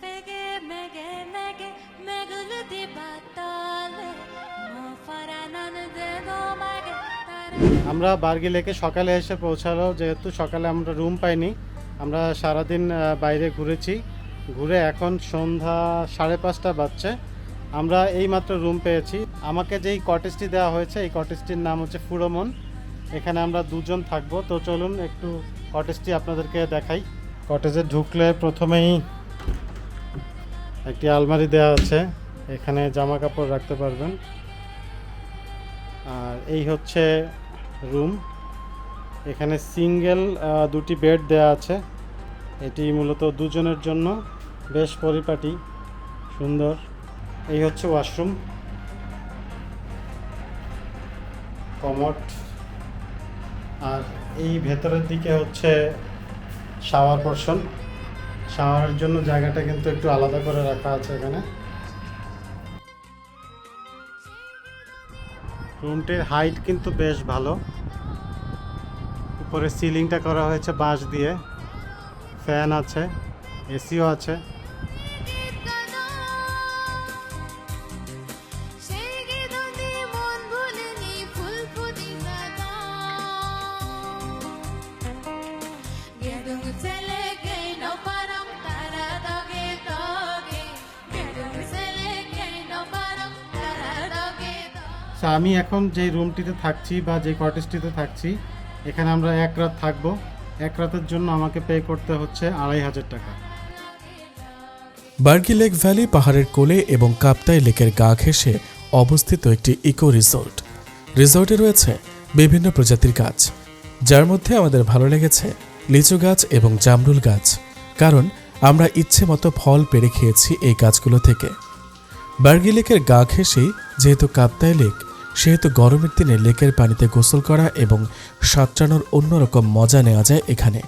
পেগে মেগে মেগে মেগুল মাগে আমরা বার্গি লেকে সকালে এসে পৌঁছালো, যেহেতু সকালে আমরা রুম পাইনি, আমরা সারাদিন বাইরে ঘুরেছি। ঘুরে এখন সন্ধ্যা সাড়ে পাঁচটা বাজছে। আমরা এই মাত্র রুম পেয়েছি। আমাকে যেই কটেজটি দেওয়া হয়েছে, এই কটেজটির নাম হচ্ছে ফুরমন। এখানে আমরা দুজন থাকব। তো চলুন একটু কটেজটি আপনাদেরকে দেখাই। কটেজে ঢুকলে প্রথমেই একটি আলমারি দেওয়া আছে। এখানে জামা কাপড় রাখতে পারবেন। আর এই হচ্ছে রুম। এখানে সিঙ্গেল দুটি বেড দেওয়া আছে। এটি মূলত দুজনের জন্য বেশ পরিপাটি, সুন্দর। এই হচ্ছে ওয়াশরুম। কমট আর এই ভেতরের দিকে হচ্ছে শাওয়ার পোর্শন। শাওয়ারের জন্য জায়গাটা কিন্তু একটু আলাদা করে রাখা আছে এখানে। রুমটির হাইট কিন্তু বেশ ভালো। উপরে সিলিংটা করা হয়েছে বাঁশ দিয়ে। ফ্যান আছে এসিও আছে। So, আমি এখন যে রুমটিতে থাকছি বা যে কটেজটিতে থাকছি এখানে আমরা এক রাত থাকব। এক রাতের জন্য আমাকে পে করতে হচ্ছে আড়াই হাজার টাকা। বার্গি লেক ভ্যালি পাহাড়ের কোলে এবং কাপ্তাই লেকের গা ঘেঁষে অবস্থিত একটি ইকো রিসোর্ট রিসোর্টে রয়েছে বিভিন্ন প্রজাতির গাছ। যার মধ্যে আমাদের ভালো লেগেছে লিচু গাছ এবং জামরুল গাছ। কারণ আমরা ইচ্ছে মতো ফল পেড়ে খেয়েছি এই গাছগুলো থেকে। বার্গি লেকের গা ঘেঁষেই যেহেতু কাপ্তাই লেক সেহেতু গরমের দিনে লেকের পানিতে গোসল করা এবং সাঁতরানোর অন্যরকম মজা নেওয়া যায় এখানে।